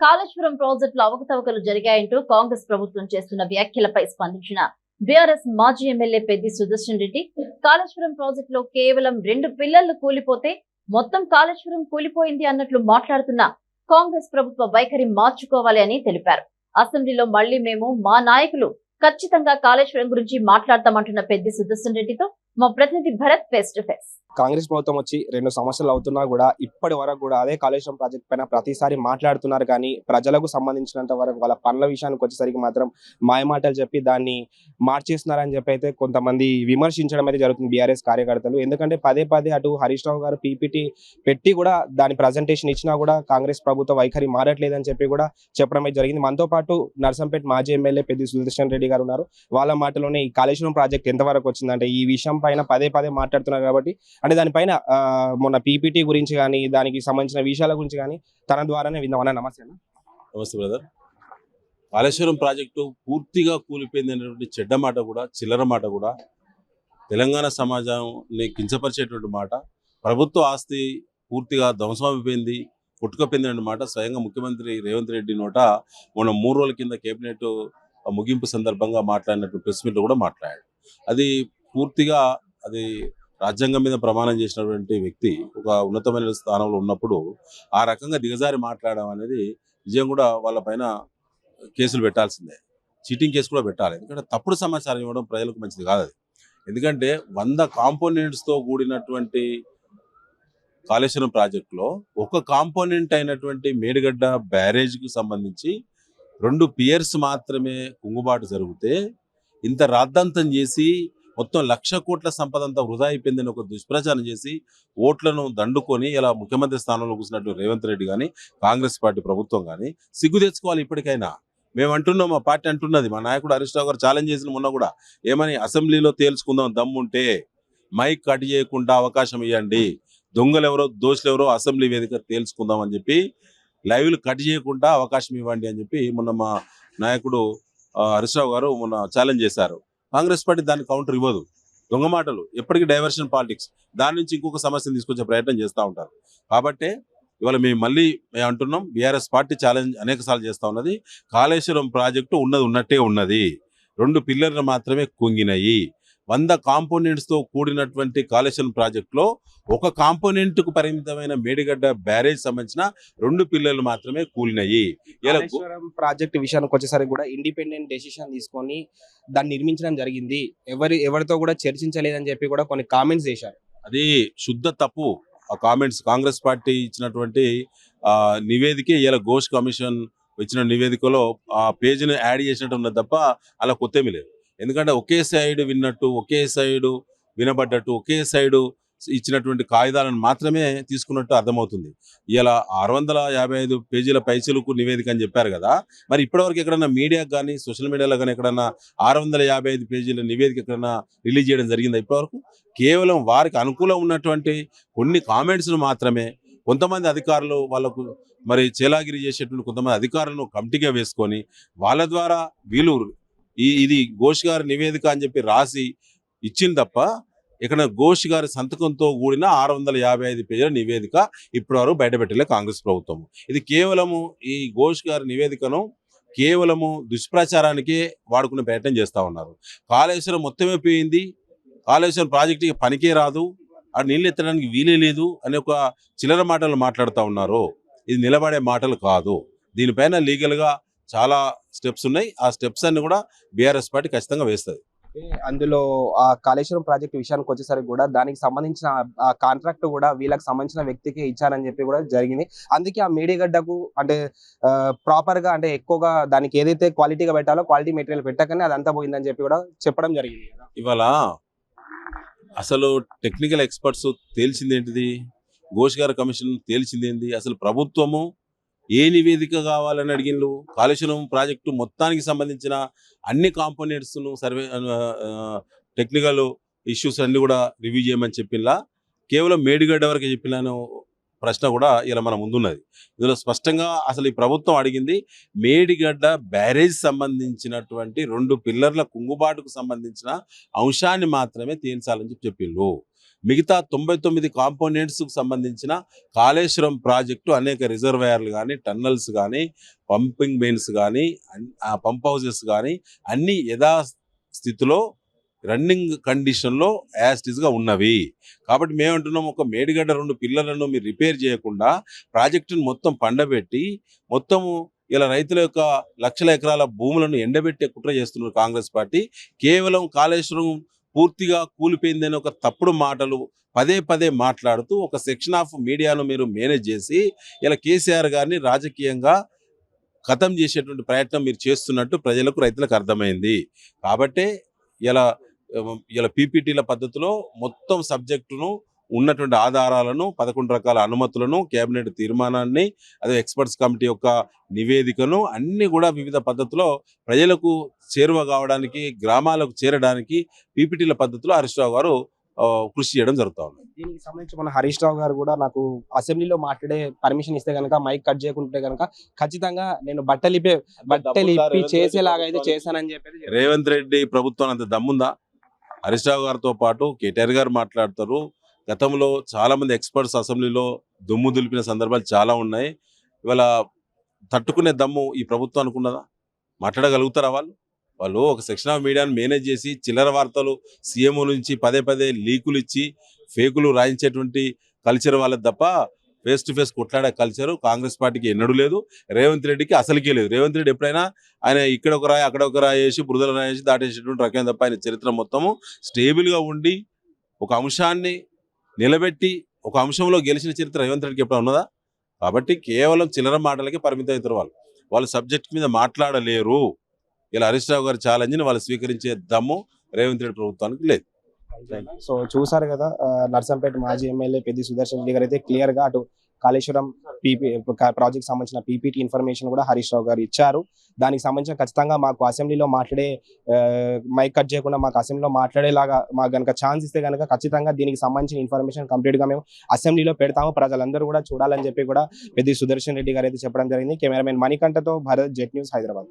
కాళేశ్వరం ప్రాజెక్టులో అవకతవకలు జరిగాయంటూ కాంగ్రెస్ ప్రభుత్వం చేస్తున్న వ్యాఖ్యలపై స్పందించిన బీఆర్ఎస్ మాజీ ఎమ్మెల్యే పెద్ది సుదర్శన్ రెడ్డి కాళేశ్వరం ప్రాజెక్టులో కేవలం రెండు పిల్లలు కూలిపోతే మొత్తం కాళేశ్వరం కూలిపోయింది అన్నట్లు మాట్లాడుతున్న కాంగ్రెస్ ప్రభుత్వ వైఖరి మార్చుకోవాలి అని తెలిపారు. అసెంబ్లీలో మళ్ళీ మేము మా నాయకులు ఖచ్చితంగా కాళేశ్వరం గురించి మాట్లాడతామంటున్న పెద్ది సుదర్శన్ రెడ్డితో మా ప్రతినిధి Bharat face to face Congress ప్రభుత్వం వచ్చి రెండు సంవత్సరాలు అవుతున్నా కూడా ఇప్పటి వరకు కూడా అదే కాళేశ్వరం ప్రాజెక్ట్ పైన ప్రతిసారి మాట్లాడుతున్నారు కానీ ప్రజలకు సంబంధించినంత వరకు వాళ్ళ పనుల విషయానికి వచ్చేసరికి మాత్రం మాయమాటలు చెప్పి దాన్ని మార్చేస్తున్నారని చెప్పి అయితే కొంతమంది విమర్శించడం అయితే జరుగుతుంది బీఆర్ఎస్ కార్యకర్తలు. ఎందుకంటే పదే పదే అటు హరీష్ రావు గారు పీపీటీ పెట్టి కూడా దాని ప్రజెంటేషన్ ఇచ్చినా కూడా కాంగ్రెస్ ప్రభుత్వ వైఖరి మారట్లేదని చెప్పి కూడా చెప్పడం అయితే జరిగింది. మనతో పాటు నర్సంపేట మాజీ ఎమ్మెల్యే పెద్ది సుదర్శన్ రెడ్డి గారు ఉన్నారు. వాళ్ళ మాటలోనే ఈ కాళేశ్వరం ప్రాజెక్ట్ ఎంతవరకు వచ్చిందంటే ఈ విషయం పైన పదే పదే మాట్లాడుతున్నారు కాబట్టి అంటే దానిపైన మొన్న పీపీటీ గురించి కానీ దానికి సంబంధించిన విషయాల గురించి కానీ తన ద్వారానే విందామన్నా నమస్తే నమస్తే బ్రదర్. కాళేశ్వరం ప్రాజెక్టు పూర్తిగా కూలిపోయింది అనేటువంటి చెడ్డ మాట కూడా చిల్లర మాట కూడా తెలంగాణ సమాజాన్ని కించపరిచేటువంటి మాట. ప్రభుత్వ ఆస్తి పూర్తిగా ధ్వంసమైపోయింది కొట్టుకపోయింది అన్నమాట మాట స్వయంగా ముఖ్యమంత్రి రేవంత్ రెడ్డి నోట మొన్న మూడు రోజుల కింద కేబినెట్ ముగింపు సందర్భంగా మాట్లాడినట్టు ప్రెస్ మీట్లో కూడా మాట్లాడాడు. అది పూర్తిగా అది రాజ్యాంగం మీద ప్రమాణం చేసినటువంటి వ్యక్తి ఒక ఉన్నతమైన స్థానంలో ఉన్నప్పుడు ఆ రకంగా దిగజారి మాట్లాడడం అనేది నిజం కూడా వాళ్ళ పైన కేసులు పెట్టాల్సిందే. చీటింగ్ కేసు కూడా పెట్టాలి. ఎందుకంటే తప్పుడు సమాచారం ఇవ్వడం ప్రజలకు మంచిది కాదు అది. ఎందుకంటే వంద కాంపోనెంట్స్తో కూడినటువంటి కాళేశ్వరం ప్రాజెక్టులో ఒక కాంపోనెంట్ అయినటువంటి మేడిగడ్డ బ్యారేజ్కి సంబంధించి రెండు పియర్స్ మాత్రమే కుంగుబాటు జరిగితే ఇంత రాద్ధాంతం చేసి మొత్తం లక్ష కోట్ల సంపద అంతా వృధా అయిపోయిందని ఒక దుష్ప్రచారం చేసి ఓట్లను దండుకొని ఇలా ముఖ్యమంత్రి స్థానంలో కూర్చున్నట్టు రేవంత్ రెడ్డి కానీ కాంగ్రెస్ పార్టీ ప్రభుత్వం కానీ సిగ్గు తెచ్చుకోవాలి ఇప్పటికైనా. మేము అంటున్నాం మా పార్టీ అంటున్నది. మా నాయకుడు హరీష్ రావు గారు ఛాలెంజ్ చేసిన మొన్న కూడా. ఏమని అసెంబ్లీలో తేల్చుకుందాం దమ్ముంటే మైక్ కట్ చేయకుండా అవకాశం ఇవ్వండి దొంగలెవరో దోషులెవరో దోషులు ఎవరో అసెంబ్లీ వేదిక తేల్చుకుందాం అని చెప్పి లైవ్లు కట్ చేయకుండా అవకాశం ఇవ్వండి అని చెప్పి మొన్న మా నాయకుడు హరీష్ రావు గారు మొన్న ఛాలెంజ్ చేశారు. కాంగ్రెస్ పార్టీ దాన్ని కౌంటర్ ఇవ్వదు. దొంగ మాటలు ఎప్పటికీ డైవర్షన్ పాలిటిక్స్. దాని నుంచి ఇంకొక సమస్యను తీసుకొచ్చే ప్రయత్నం చేస్తూ ఉంటారు. కాబట్టి ఇవాళ మేము మళ్ళీ మేము అంటున్నాం బీఆర్ఎస్ పార్టీ ఛాలెంజ్ అనేక సార్లు చేస్తూ ఉన్నది. కాళేశ్వరం ప్రాజెక్టు ఉన్నది ఉన్నట్టే ఉన్నది. రెండు పిల్లర్లు మాత్రమే కుంగినాయి. వంద కాంపోనెంట్స్తో కూడినటువంటి కాళేశ్వరం ప్రాజెక్టులో ఒక కాంపోనెంట్కు పరిమితమైన మేడిగడ్డ బ్యారేజ్ సంబంధించిన రెండు పిల్లర్లు మాత్రమే కూలినాయి ఇలా ప్రాజెక్ట్ విషయానికి వచ్చేసరికి కూడా ఇండిపెండెంట్ డెసిషన్ తీసుకొని దాన్ని నిర్మించడం జరిగింది. ఎవరి ఎవరితో కూడా చర్చించలేదని చెప్పి కూడా కొన్ని కామెంట్స్ చేశారు. అది శుద్ధ తప్పు. ఆ కామెంట్స్ కాంగ్రెస్ పార్టీ ఇచ్చినటువంటి ఆ, నివేదిక ఇలా ఘోష్ కమిషన్ ఇచ్చిన నివేదికలో ఆ పేజీని యాడ్ చేసినట్టు ఉన్నది తప్ప అలా కొత్తేమీ లేదు. ఎందుకంటే ఒకే సైడ్ విన్నట్టు ఒకే సైడు వినబడ్డట్టు ఒకే సైడు ఇచ్చినటువంటి కాగితాలను మాత్రమే తీసుకున్నట్టు అర్థమవుతుంది. ఇలా ఆరు వందల యాభై ఐదు పేజీల పైసలకు నివేదిక అని చెప్పారు కదా మరి ఇప్పటివరకు ఎక్కడన్నా మీడియాకు కానీ సోషల్ మీడియాలో కానీ ఎక్కడన్నా ఆరు వందల యాభై ఐదు పేజీల నివేదిక ఎక్కడన్నా రిలీజ్ చేయడం జరిగిందా ఇప్పటివరకు? కేవలం వారికి అనుకూలం ఉన్నటువంటి కొన్ని కామెంట్స్ను మాత్రమే కొంతమంది అధికారులు వాళ్ళకు మరి చేలాగిరి చేసేటువంటి కొంతమంది అధికారులను కమిటీగా వేసుకొని వాళ్ళ ద్వారా వీళ్ళు ఈ ఇది ఘోష్ గారి నివేదిక అని చెప్పి రాసి ఇచ్చింది తప్ప ఇక్కడ ఘోష్ గారి సంతకంతో కూడిన ఆరు వందల యాభై ఐదు పేజీల నివేదిక ఇప్పటివరకు బయటపెట్టలే కాంగ్రెస్ ప్రభుత్వం. ఇది కేవలము ఈ ఘోష్ గారి నివేదికను కేవలము దుష్ప్రచారానికే వాడుకునే ప్రయత్నం చేస్తా ఉన్నారు. కాళేశ్వరం మొత్తమే పోయింది కాళేశ్వరం ప్రాజెక్టుకి పనికే రాదు. ఆ నీళ్ళు ఎత్తడానికి వీలే లేదు అనే ఒక చిల్లర మాటలు మాట్లాడుతూ ఉన్నారు. ఇది నిలబడే మాటలు కాదు. దీనిపైన లీగల్గా చాలా స్టెప్స్ ఉన్నాయి. ఆ స్టెప్స్ అన్ని కూడా బీఆర్ఎస్ పార్టీ ఖచ్చితంగా వేస్తుంది. అందులో ఆ కాళేశ్వరం ప్రాజెక్ట్ విషయానికి వచ్చేసరికి కూడా దానికి సంబంధించిన ఆ కాంట్రాక్ట్ కూడా వీళ్ళకి సంబంధించిన వ్యక్తికి ఇచ్చారని చెప్పి కూడా జరిగింది. అందుకే ఆ మేడిగడ్డకు అంటే ప్రాపర్గా అంటే ఎక్కువగా దానికి ఏదైతే క్వాలిటీగా పెట్టాలో క్వాలిటీ మెటీరియల్ పెట్టకనే అదంతా పోయిందని చెప్పి కూడా చెప్పడం జరిగింది. ఇవాళ అసలు టెక్నికల్ ఎక్స్పర్ట్స్ తేల్చింది ఏంటిది ఘోష్ గారి కమిషన్ తేల్చింది ఏంటి అసలు ప్రభుత్వము ఏ నివేదిక కావాలని అడిగిన్లు? కాళేశ్వరం ప్రాజెక్టు మొత్తానికి సంబంధించిన అన్ని కాంపోనెంట్స్ను సర్వే టెక్నికల్ ఇష్యూస్ అన్ని కూడా రివ్యూ చేయమని చెప్పినలా? కేవలం మేడిగడ్డ వరకు చెప్పినాను ప్రశ్న కూడా ఇలా మన ముందున్నది. ఇందులో స్పష్టంగా అసలు ఈ ప్రభుత్వం అడిగింది మేడిగడ్డ బ్యారేజ్ సంబంధించినటువంటి రెండు పిల్లర్ల కుంగుబాటుకు సంబంధించిన అంశాన్ని మాత్రమే తేల్చాలని చెప్పి చెప్పిండ్రు మిగతా తొంభై తొమ్మిది కాంపోనెంట్స్కు సంబంధించిన కాళేశ్వరం ప్రాజెక్టు అనేక రిజర్వాయర్లు కానీ టన్నల్స్ కానీ పంపింగ్ మెయిన్స్ కానీ పంప్ హౌజెస్ కానీ అన్ని యథా స్థితిలో రన్నింగ్ కండిషన్లో యాస్టిస్గా ఉన్నవి. కాబట్టి మేమంటున్నాం ఒక మేడిగడ్డ రెండు పిల్లలను మీరు రిపేర్ చేయకుండా ప్రాజెక్టును మొత్తం పండబెట్టి మొత్తము ఇలా రైతుల యొక్క లక్షల ఎకరాల భూములను ఎండబెట్టే కుట్ర చేస్తున్నారు కాంగ్రెస్ పార్టీ. కేవలం కాళేశ్వరం పూర్తిగా కూలిపోయిందని ఒక తప్పుడు మాటలు పదే పదే మాట్లాడుతూ ఒక సెక్షన్ ఆఫ్ మీడియాను మీరు మేనేజ్ చేసి ఇలా కేసీఆర్ గారిని రాజకీయంగా ఖతం చేసేటువంటి ప్రయత్నం మీరు చేస్తున్నట్టు ప్రజలకు రైతులకు అర్థమైంది. కాబట్టే ఇలా ఇలా పీపీటీల పద్ధతిలో మొత్తం సబ్జెక్టును ఉన్నటువంటి ఆధారాలను పదకొండు రకాల అనుమతులను కేబినెట్ తీర్మానాన్ని అదే ఎక్స్పర్ట్స్ కమిటీ యొక్క నివేదికను అన్ని కూడా వివిధ పద్ధతిలో ప్రజలకు చేరువ కావడానికి గ్రామాలకు చేరడానికి పీపీటీల పద్ధతిలో హరీష్ రావు గారు కృషి చేయడం జరుగుతూ ఉంది. దీనికి సంబంధించి మన హరీష్ రావు గారు కూడా నాకు అసెంబ్లీలో మాట్లాడే పర్మిషన్ ఇస్తే గనక మైక్ కట్ చేయకుంటే గనక ఖచ్చితంగా నేను బట్టలు ఇప్పే బట్టలు ఇప్పి చేసేలాగా అయితే చేశానని చెప్పేసి రేవంత్ రెడ్డి ప్రభుత్వం అంత దమ్ముందా? హరీష్ రావు గారితో పాటు కేటీఆర్ గారు మాట్లాడతారు. గతంలో చాలా మంది ఎక్స్పర్ట్స్ అసెంబ్లీలో దుమ్ము దులిపిన సందర్భాలు చాలా ఉన్నాయి. ఇవాళ తట్టుకునే దమ్ము ఈ ప్రభుత్వం అనుకున్నదా? మాట్లాడగలుగుతారా వాళ్ళు? వాళ్ళు ఒక సెక్షన్ ఆఫ్ మీడియాను మేనేజ్ చేసి చిల్లర వార్తలు సీఎంఓ నుంచి పదే పదే లీకులు ఇచ్చి ఫేకులు రాయించేటువంటి కల్చర్ వాళ్ళది తప్ప ఫేస్ టు ఫేస్ కొట్లాడే కల్చరు కాంగ్రెస్ పార్టీకి ఎన్నడూ లేదు. రేవంత్ రెడ్డికి అసలుకే లేదు. రేవంత్ రెడ్డి ఎప్పుడైనా ఆయన ఇక్కడ ఒక రాయి అక్కడ ఒక రాయి వేసి బురదల రాయి వేసి దాటేసేటువంటి రకం తప్ప ఆయన చరిత్ర మొత్తము స్టేబుల్గా ఉండి ఒక అంశాన్ని నిలబెట్టి ఒక అంశంలో గెలిచిన చరిత్ర రేవంత్ రెడ్డికి ఎప్పుడు ఉన్నదా? కాబట్టి కేవలం చిల్లర మాటలకే పరిమితం అవుతారు వాళ్ళు. వాళ్ళు సబ్జెక్ట్ మీద మాట్లాడలేరు. ఇలా హరీష్ రావు గారి ఛాలెంజ్ని వాళ్ళు స్వీకరించే దమ్ము రేవంత్ రెడ్డి ప్రభుత్వానికి లేదు. సో చూసారు కదా నర్సంపేట మాజీ ఎమ్మెల్యే పెద్ది సుదర్శన్ రెడ్డి గారు అయితే క్లియర్గా అటు కాళేశ్వరం పీపీ ప్రాజెక్ట్ సంబంధించిన పీపీటీ ఇన్ఫర్మేషన్ కూడా హరీష్ రావు గారు ఇచ్చారు. దానికి సంబంధించిన ఖచ్చితంగా మాకు అసెంబ్లీలో మాట్లాడే మైక్ కట్ చేయకుండా మాకు అసెంబ్లీలో మాట్లాడేలాగా మాకు కనుక ఛాన్స్ ఇస్తే కనుక ఖచ్చితంగా దీనికి సంబంధించిన ఇన్ఫర్మేషన్ కంప్లీట్గా మేము అసెంబ్లీలో పెడతాము. ప్రజలందరూ కూడా చూడాలని చెప్పి కూడా పెద్ద సుదర్శన్ రెడ్డి గారు అయితే చెప్పడం జరిగింది. కెమెరామెన్ మణికంఠతో భారత్ జెట్ న్యూస్ హైదరాబాద్.